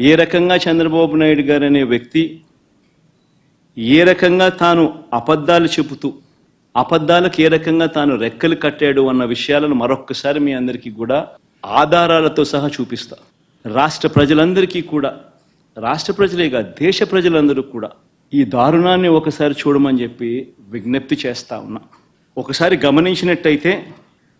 ఏ రకంగా చంద్రబాబు నాయుడు గారు అనే వ్యక్తి ఏ రకంగా తాను అబద్ధాలు చెబుతూ అబద్ధాలకు ఏ రకంగా తాను రెక్కలు కట్టాడు అన్న విషయాలను మరొక్కసారి మీ అందరికీ కూడా ఆధారాలతో సహా చూపిస్తా. రాష్ట్ర ప్రజలందరికీ కూడా రాష్ట్ర ప్రజలేగా దేశ ప్రజలందరూ కూడా ఈ దారుణాన్ని ఒకసారి చూడమని చెప్పి విజ్ఞప్తి చేస్తా ఉన్నా. ఒకసారి గమనించినట్టయితే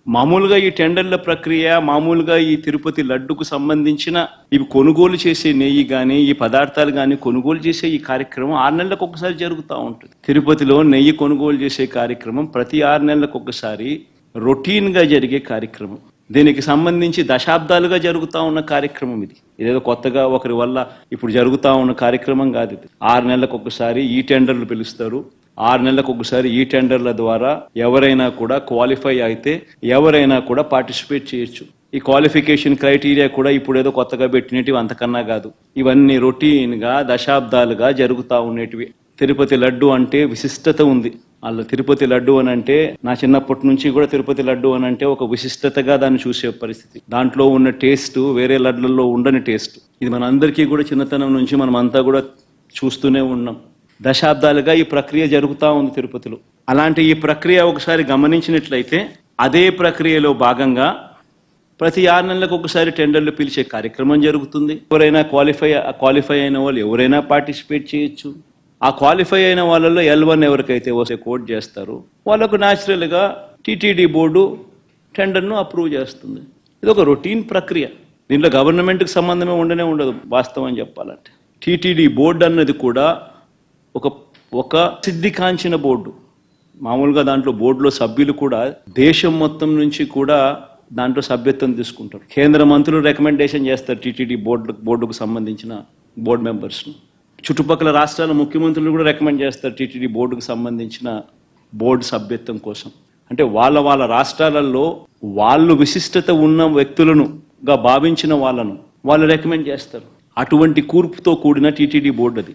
మామూలుగా ఈ టెండర్ల ప్రక్రియ మామూలుగా ఈ తిరుపతి లడ్డుకు సంబంధించిన ఇవి కొనుగోలు చేసే నెయ్యి కానీ ఈ పదార్థాలు కానీ కొనుగోలు చేసే ఈ కార్యక్రమం ఆరు నెలలకు ఒకసారి జరుగుతూ ఉంటుంది. తిరుపతిలో నెయ్యి కొనుగోలు చేసే కార్యక్రమం ప్రతి ఆరు నెలలకు ఒకసారి రొటీన్గా జరిగే కార్యక్రమం. దీనికి సంబంధించి దశాబ్దాలుగా జరుగుతూ ఉన్న కార్యక్రమం ఇది. ఇదేదో కొత్తగా ఒకరి వల్ల ఇప్పుడు జరుగుతూ ఉన్న కార్యక్రమం కాదు ఇది. ఆరు నెలలకు ఒకసారి ఈ టెండర్లు పిలుస్తారు. ఆరు నెలలకు ఒకసారి ఈ టెండర్ల ద్వారా ఎవరైనా కూడా క్వాలిఫై అయితే ఎవరైనా కూడా పార్టిసిపేట్ చేయొచ్చు. ఈ క్వాలిఫికేషన్ క్రైటీరియా కూడా ఇప్పుడు ఏదో కొత్తగా పెట్టినవి అంతకన్నా కాదు. ఇవన్నీ రొటీన్గా దశాబ్దాలుగా జరుగుతూ ఉండేటివి. తిరుపతి లడ్డు అంటే విశిష్టత ఉంది. అలా తిరుపతి లడ్డు అని అంటే నా చిన్నప్పటి నుంచి కూడా తిరుపతి లడ్డు అని అంటే ఒక విశిష్టతగా దాన్ని చూసే పరిస్థితి. దాంట్లో ఉన్న టేస్ట్ వేరే లడ్లలో ఉండని టేస్ట్. ఇది మన అందరికీ కూడా చిన్నతనం నుంచి మనం అంతా కూడా చూస్తూనే ఉన్నాం. దశాబ్దాలుగా ఈ ప్రక్రియ జరుగుతూ ఉంది తిరుపతిలో. అలాంటి ఈ ప్రక్రియ ఒకసారి గమనించినట్లయితే అదే ప్రక్రియలో భాగంగా ప్రతి ఆరు నెలలకు ఒకసారి టెండర్లు పిలిచే కార్యక్రమం జరుగుతుంది. ఎవరైనా క్వాలిఫై క్వాలిఫై అయిన వాళ్ళు ఎవరైనా పార్టిసిపేట్ చేయొచ్చు. ఆ క్వాలిఫై అయిన వాళ్ళలో ఎల్ వన్ ఎవరికైతే వస్తే కోట్ చేస్తారో వాళ్ళకు న్యాచురల్గా టీటీడీ బోర్డు టెండర్ను అప్రూవ్ చేస్తుంది. ఇది ఒక రొటీన్ ప్రక్రియ. దీంట్లో గవర్నమెంట్కి సంబంధమే ఉండనే ఉండదు వాస్తవం చెప్పాలంటే. టీటీడీ బోర్డు అన్నది కూడా ఒక ఒక సిద్ధికాంచిన బోర్డు. మామూలుగా దాంట్లో బోర్డులో సభ్యులు కూడా దేశం మొత్తం నుంచి కూడా దాంట్లో సభ్యత్వం తీసుకుంటారు. కేంద్ర మంత్రులు రికమెండేషన్ చేస్తారు టీటీడీ బోర్డు బోర్డుకు సంబంధించిన బోర్డు మెంబర్స్ను. చుట్టుపక్కల రాష్ట్రాల ముఖ్యమంత్రులు కూడా రికమెండ్ చేస్తారు టీటీడీ బోర్డుకు సంబంధించిన బోర్డు సభ్యత్వం కోసం. అంటే వాళ్ళ వాళ్ళ రాష్ట్రాలలో వాళ్ళు విశిష్టత ఉన్న వ్యక్తులను గా భావించిన వాళ్ళను వాళ్ళు రికమెండ్ చేస్తారు. అటువంటి కూర్పుతో కూడిన టీటీడీ బోర్డు అది.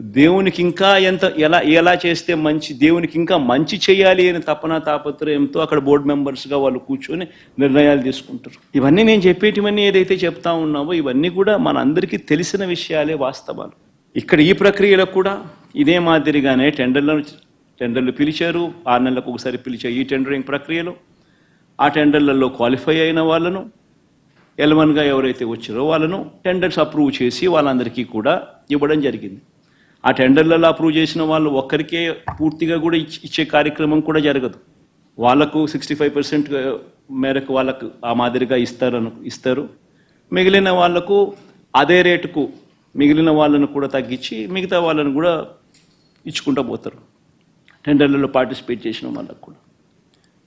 దేవునికి ఇంకా ఎంత ఎలా ఎలా చేస్తే మంచి దేవునికి ఇంకా మంచి చేయాలి అని తపన తాపత్రయంతో అక్కడ బోర్డు మెంబర్స్గా వాళ్ళు కూర్చొని నిర్ణయాలు తీసుకుంటారు. ఇవన్నీ నేను చెప్పేటివన్నీ ఏదైతే చెప్తా ఉన్నావో ఇవన్నీ కూడా మనందరికీ తెలిసిన విషయాలే వాస్తవాలు. ఇక్కడ ఈ ప్రక్రియలో కూడా ఇదే మాదిరిగానే టెండర్లను టెండర్లు పిలిచారు. ఆరు నెలలకు ఒకసారి పిలిచారు ఈ టెండరింగ్ ప్రక్రియలో. ఆ టెండర్లలో క్వాలిఫై అయిన వాళ్ళను ఎలవన్గా ఎవరైతే వచ్చారో వాళ్ళను టెండర్స్ అప్రూవ్ చేసి వాళ్ళందరికీ కూడా ఇవ్వడం జరిగింది. ఆ టెండర్లలో అప్రూవ్ చేసిన వాళ్ళు ఒక్కరికే పూర్తిగా కూడా ఇచ్చే కార్యక్రమం కూడా జరగదు. వాళ్ళకు సిక్స్టీ ఫైవ్ పర్సెంట్ మేరకు వాళ్ళకు ఆ మాదిరిగా ఇస్తారను ఇస్తారు. మిగిలిన వాళ్ళకు అదే రేటుకు మిగిలిన వాళ్ళను కూడా తగ్గించి మిగతా వాళ్ళను కూడా ఇచ్చుకుంటూ పోతారు. టెండర్లలో పార్టిసిపేట్ చేసిన వాళ్ళకు కూడా.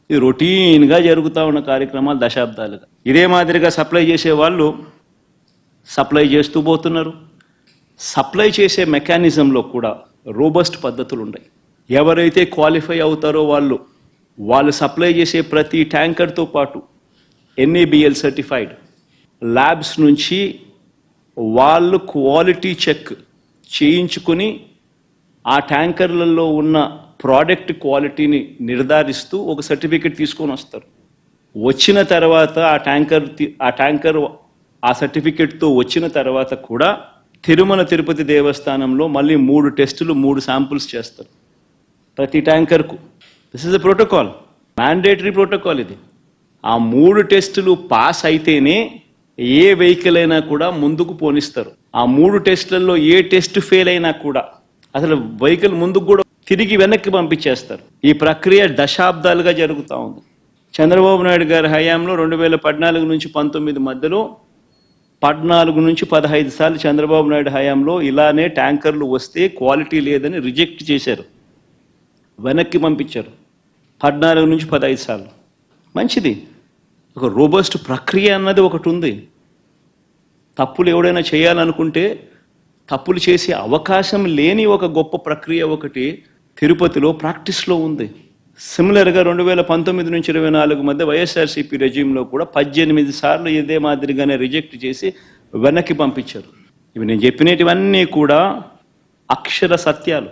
ఇది రొటీన్గా జరుగుతూ ఉన్న కార్యక్రమాలు దశాబ్దాలుగా. ఇదే మాదిరిగా సప్లై చేసే వాళ్ళు సప్లై చేస్తూ పోతున్నారు. సప్లై చేసే మెకానిజంలో కూడా రోబస్ట్ పద్ధతులు ఉన్నాయి ఎవరైతే క్వాలిఫై అవుతారో వాళ్ళు వాళ్ళు సప్లై చేసే ప్రతి ట్యాంకర్తో పాటు ఎన్ఏబిఎల్ సర్టిఫైడ్ ల్యాబ్స్ నుంచి వాళ్ళు క్వాలిటీ చెక్ చేయించుకుని ఆ ట్యాంకర్లలో ఉన్న ప్రోడక్ట్ క్వాలిటీని నిర్ధారిస్తూ ఒక సర్టిఫికెట్ తీసుకొని వస్తారు. వచ్చిన తర్వాత ఆ ట్యాంకర్ ఆ ట్యాంకర్ ఆ సర్టిఫికెట్తో వచ్చిన తర్వాత కూడా తిరుమల తిరుపతి దేవస్థానంలో మళ్ళీ మూడు టెస్టులు మూడు శాంపుల్స్ చేస్తారు. ప్రతి ట్యాంకర్కు. This is the protocol mandatory protocol ఇది. ఆ మూడు టెస్టులు పాస్ అయితేనే ఏ వెహికల్ అయినా కూడా ముందుకు పోనిస్తారు. ఆ మూడు టెస్టులలో ఏ టెస్ట్ ఫెయిల్ అయినా కూడా అసలు వెహికల్ ముందుకు కూడా తిరిగి వెనక్కి పంపించేస్తారు. ఈ ప్రక్రియ దశాబ్దాలుగా జరుగుతూ ఉంది. చంద్రబాబు నాయుడు గారి హయాంలో రెండు వేల పద్నాలుగు నుంచి పంతొమ్మిది మధ్యలో పద్నాలుగు నుంచి పదహైదు సార్లు చంద్రబాబు నాయుడు హయాంలో ఇలానే ట్యాంకర్లు వస్తే క్వాలిటీ లేదని రిజెక్ట్ చేశారు. వెనక్కి పంపించారు. పద్నాలుగు నుంచి పదహైదు సార్లు. మంచిది. ఒక రోబస్ట్ ప్రక్రియ అన్నది ఒకటి ఉంది. తప్పులు ఎవడైనా చేయాలనుకుంటే తప్పులు చేసే అవకాశం లేని ఒక గొప్ప ప్రక్రియ ఒకటి తిరుపతిలో ప్రాక్టీస్లో ఉంది. సిమిలర్గా రెండు వేల పంతొమ్మిది నుంచి ఇరవై నాలుగు మధ్య వైఎస్ఆర్సీపీ రెజ్యూమ్లో కూడా పద్దెనిమిది సార్లు ఇదే మాదిరిగానే రిజెక్ట్ చేసి వెనక్కి పంపించారు. ఇవి నేను చెప్పినటివన్నీ కూడా అక్షర సత్యాలు.